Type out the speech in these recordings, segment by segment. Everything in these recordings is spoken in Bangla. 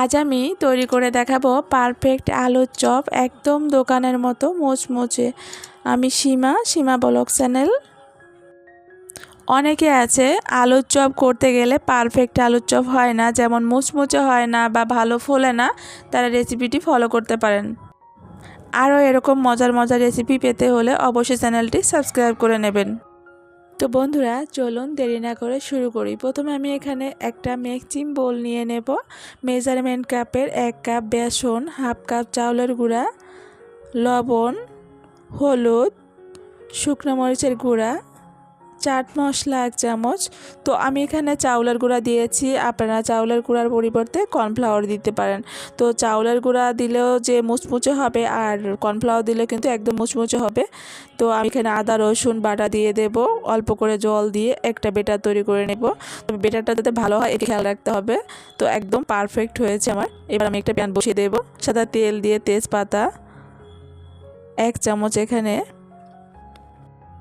আজ আমি তৈরি করে দেখাবো পারফেক্ট আলুর চপ একদম দোকানের মতো মুচমুচে। আমি সীমা সীমা ব্লগ চ্যানেল। অনেকে আছে আলুর চপ করতে গেলে পারফেক্ট আলুর চপ হয় না, যেমন মুচমুচে হয় না বা ভালো ফোলে না, তারা রেসিপিটি ফলো করতে পারেন। আরও এরকম মজার মজার রেসিপি পেতে হলে অবশ্যই চ্যানেলটি সাবস্ক্রাইব করে নেবেন। তো বন্ধুরা, চলুন দেরি না করে শুরু করি। প্রথমে আমি এখানে একটা মেকচিম বোল নিয়ে নেব। মেজারমেন্ট কাপের এক কাপ বেসন, হাফ কাপ চাউলের গুঁড়া, লবণ, হলুদ, শুকনো মরিচের গুঁড়া চাট মশলা, এক চামচ। তো আমি এখানে চাউলের গুঁড়া দিয়েছি। আপনারা চাউলের গুঁড়ার পরিবর্তে কর্নফ্লাওয়ার দিতে পারেন। তো চাউলের গুঁড়া দিলেও যে মুচমুচে হবে আর কর্নফ্লাওয়ার দিলে কিন্তু একদম মুচমুচে হবে। তো আমি এখানে আদা, রসুন বাটা দিয়ে দেব। অল্প করে জল দিয়ে একটা বেটার তৈরি করে নেব। তবে বেটারটা যাতে ভালো হয়, এটি খেয়াল রাখতে হবে। তো একদম পারফেক্ট হয়েছে আমার। এবার আমি একটা প্যান বসিয়ে দেবো। সাদা তেল দিয়ে তেজপাতা, এক চামচ এখানে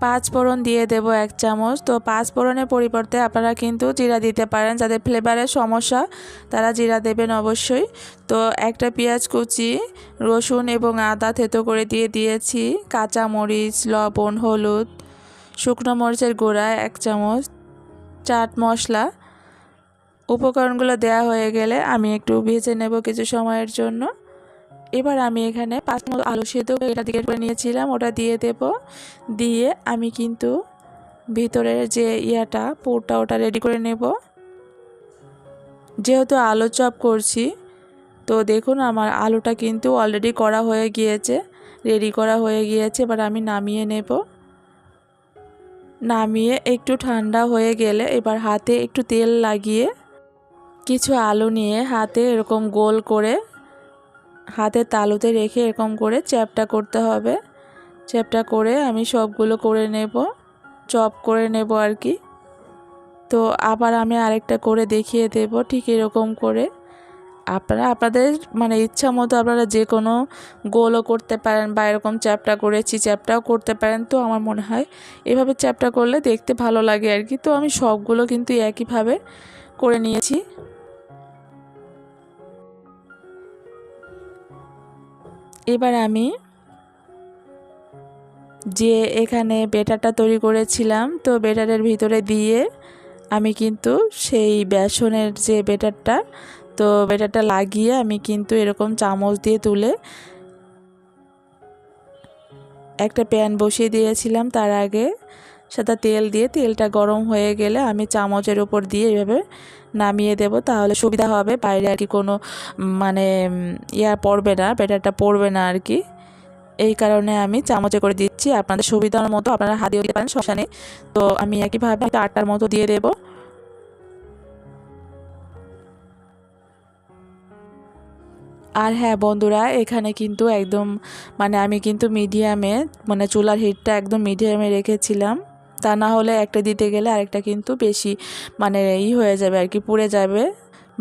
পাঁচ ফোড়ন দিয়ে দেব এক চামচ। তো পাঁচ ফোড়নের পরিবর্তে আপনারা কিন্তু জিরা দিতে পারেন। যাদের ফ্লেভারের সমস্যা, তারা জিরা দেবেন অবশ্যই। তো একটা পেঁয়াজ কুচি, রসুন এবং আদা থেতো করে দিয়ে দিয়েছি। কাঁচা মরিচ, লবণ, হলুদ, শুকনো মরিচের গুঁড়া এক চামচ, চাট মশলা। উপকরণগুলো দেওয়া হয়ে গেলে আমি একটু ভেজে নেব কিছু সময়ের জন্য। এবার আমি এখানে পাঁচ মতো আলু সেদ্ধ এটা দিকে করে নিয়েছিলাম, ওটা দিয়ে দেব। দিয়ে আমি কিন্তু ভিতরের যে ইয়াটা, পুরটা ওটা রেডি করে নেব। যেহেতু আলু চপ করছি, তো দেখুন আমার আলুটা কিন্তু অলরেডি করা হয়ে গিয়েছে রেডি করা হয়ে গিয়েছে। এবার আমি নামিয়ে নেব। নামিয়ে একটু ঠান্ডা হয়ে গেলে এবার হাতে একটু তেল লাগিয়ে কিছু আলু নিয়ে হাতে এরকম গোল করে হাতের তালুতে রেখে এরকম করে চ্যাপটা করতে হবে। চ্যাপটা করে আমি সবগুলো করে নেব, চপ করে নেব আর কি। তো আবার আমি আরেকটা করে দেখিয়ে দেব ঠিক এরকম করে। আপনারা, আপনাদের মানে ইচ্ছা মতো আপনারা যে কোনো গোলও করতে পারেন বা এরকম চ্যাপটা করেছি, চ্যাপটাও করতে পারেন। তো আমার মনে হয় এভাবে চ্যাপটা করলে দেখতে ভালো লাগে আর কি। তো আমি সবগুলো কিন্তু একইভাবে করে নিয়েছি। এবার আমি যে এখানে বেটারটা তৈরি করেছিলাম, তো বেটারের ভিতরে দিয়ে আমি কিন্তু সেই বেসনের যে বেটারটা, তো বেটারটা লাগিয়ে আমি কিন্তু এরকম চামচ দিয়ে তুলে একটা প্যান বসিয়ে দিয়েছিলাম। তার আগে সাদা তেল দিয়ে তেলটা গরম হয়ে গেলে আমি চামচের ওপর দিয়ে এভাবে নামিয়ে দেব, তাহলে সুবিধা হবে। বাইরে আর কি কোনো মানে ইয়া পড়বে না ব্যাটারটা পড়বে না আর কি। এই কারণে আমি চামচে করে দিচ্ছি, আপনাদের সুবিধার মতো আপনারা হাত দিয়ে দিতে পারেন শশা নেই। তো আমি একইভাবে আটটার মতো দিয়ে দেব। আর হ্যাঁ বন্ধুরা, এখানে কিন্তু একদম মানে আমি কিন্তু মিডিয়ামে মানে চুলার হিটটা একদম মিডিয়ামে রেখেছিলাম। তা না হলে একটা দিতে গেলে আরেকটা কিন্তু বেশি মানে ই হয়ে যাবে আর কি, পুড়ে যাবে।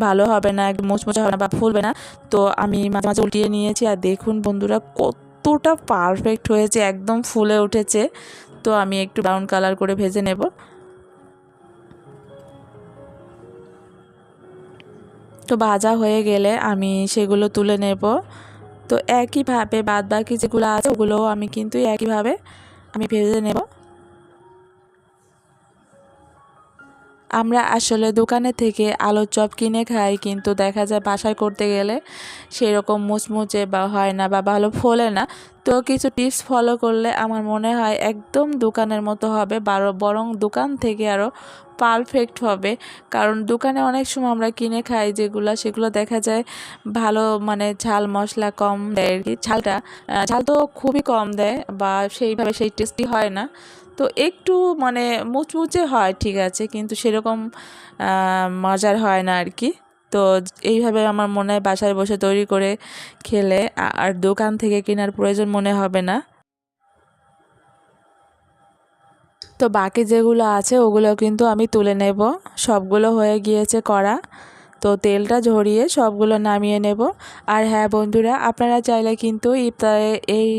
ভালো হবে না মোচমোচা হবে না বা ফুলবে না। তো আমি মাঝে মাঝে উল্টিয়ে নিয়েছি আর দেখুন বন্ধুরা কতটা পারফেক্ট হয়েছে, একদম ফুলে উঠেছে। তো আমি একটু ব্রাউন কালার করে ভেজে নেব। তো ভাজা হয়ে গেলে আমি সেগুলো তুলে নেব। তো একইভাবে বাদ বাকি যেগুলো আছে ওগুলোও আমি কিন্তু একইভাবে আমি ভেজে নেব। আমরা আসলে দোকানে থেকে আলুর চপ কিনে খাই, কিন্তু দেখা যায় বাসায় করতে গেলে সেরকম মুচমুচে বা হয় না বা ভালো ফোলে না। তো কিছু টিপস ফলো করলে আমার মনে হয় একদম দোকানের মতো হবে, বারো, বরং দোকান থেকে আরও পারফেক্ট হবে। কারণ দোকানে অনেক সময় আমরা কিনে খাই যেগুলো, সেগুলো দেখা যায় ভালো মানে ঝাল মশলা কম দেয় আর কি। ঝালটা ঝাল তো খুবই কম দেয় বা সেইভাবে সেই টেস্টি হয় না। তো একটু মানে মুচমুচে হয়, ঠিক আছে, কিন্তু সেরকম মজার হয় না আর কি তো এইভাবে আমার মনে হয় বাসায় বসে তৈরি করে খেলে আর দোকান থেকে কেনার প্রয়োজন মনে হবে না। তো বাকি যেগুলো আছে, ওগুলো কিন্তু আমি তুলে নেব। সবগুলো হয়ে গিয়েছে করা। তো তেলটা ঝরিয়ে সবগুলো নামিয়ে নেব। আর হ্যাঁ বন্ধুরা, আপনারা চাইলে কিন্তু ইফতারে এই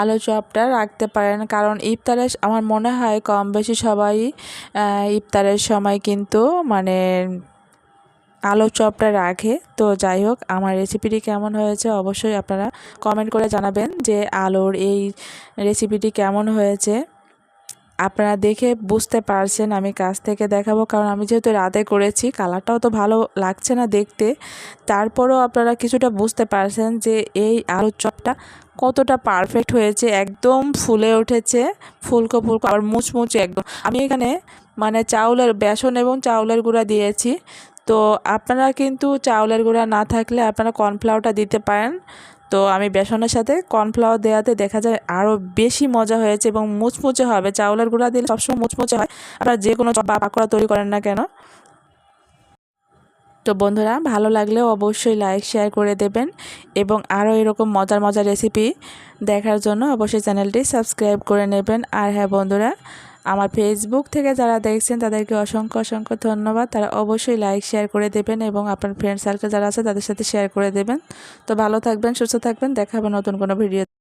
আলু চপটা রাখতে পারেন। কারণ ইফতারে আমার মনে হয় কম বেশি সবাই ইফতারের সময় কিন্তু মানে আলুর চপটা রাখে। তো যাই হোক, আমার রেসিপিটি কেমন হয়েছে অবশ্যই আপনারা কমেন্ট করে জানাবেন যে আলুর এই রেসিপিটি কেমন হয়েছে। আপনারা দেখে বুঝতে পারছেন আমি কাছ থেকে দেখাবো, কারণ আমি যেহেতু রাতে করেছি, কালারটাও তো ভালো লাগছে না দেখতে। তারপরেও আপনারা কিছুটা বুঝতে পারছেন যে এই আলুর চপটা কতটা পারফেক্ট হয়েছে, একদম ফুলে উঠেছে, ফুলকো ফুলকো আবার মুচমুচে একদম। আমি এখানে মানে চাউলের বেসন এবং চাউলের গুঁড়া দিয়েছি। তো আপনারা কিন্তু চাউলের গুঁড়া না থাকলে আপনারা কর্নফ্লাওয়ারটা দিতে পারেন। তো আমি বেসনের সাথে কর্নফ্লাওয়ার দেওয়াতে দেখা যায় আরও বেশি মজা হয়েছে এবং মুচমুচে হবে। চাউলের গুঁড়া দিলে সবসময় মুচমুচে হয়। আপনারা যে কোনো বা পাকোড়া তৈরি করেন না কেন। তো বন্ধুরা, ভালো লাগলেও অবশ্যই লাইক, শেয়ার করে দেবেন এবং আরও এরকম মজার মজার রেসিপি দেখার জন্য অবশ্যই চ্যানেলটি সাবস্ক্রাইব করে নেবেন। আর হ্যাঁ বন্ধুরা আমার ফেসবুক থেকে যারা দেখছেন, তাদেরকে অসংখ্য অসংখ্য ধন্যবাদ। তারা অবশ্যই লাইক শেয়ার করে দেবেন এবং আপনার ফ্রেন্ড সার্কেল যারা আছে, তাদের সাথে শেয়ার করে দেবেন। তো ভালো থাকবেন, সুস্থ থাকবেন। দেখাবেন নতুন কোনো ভিডিও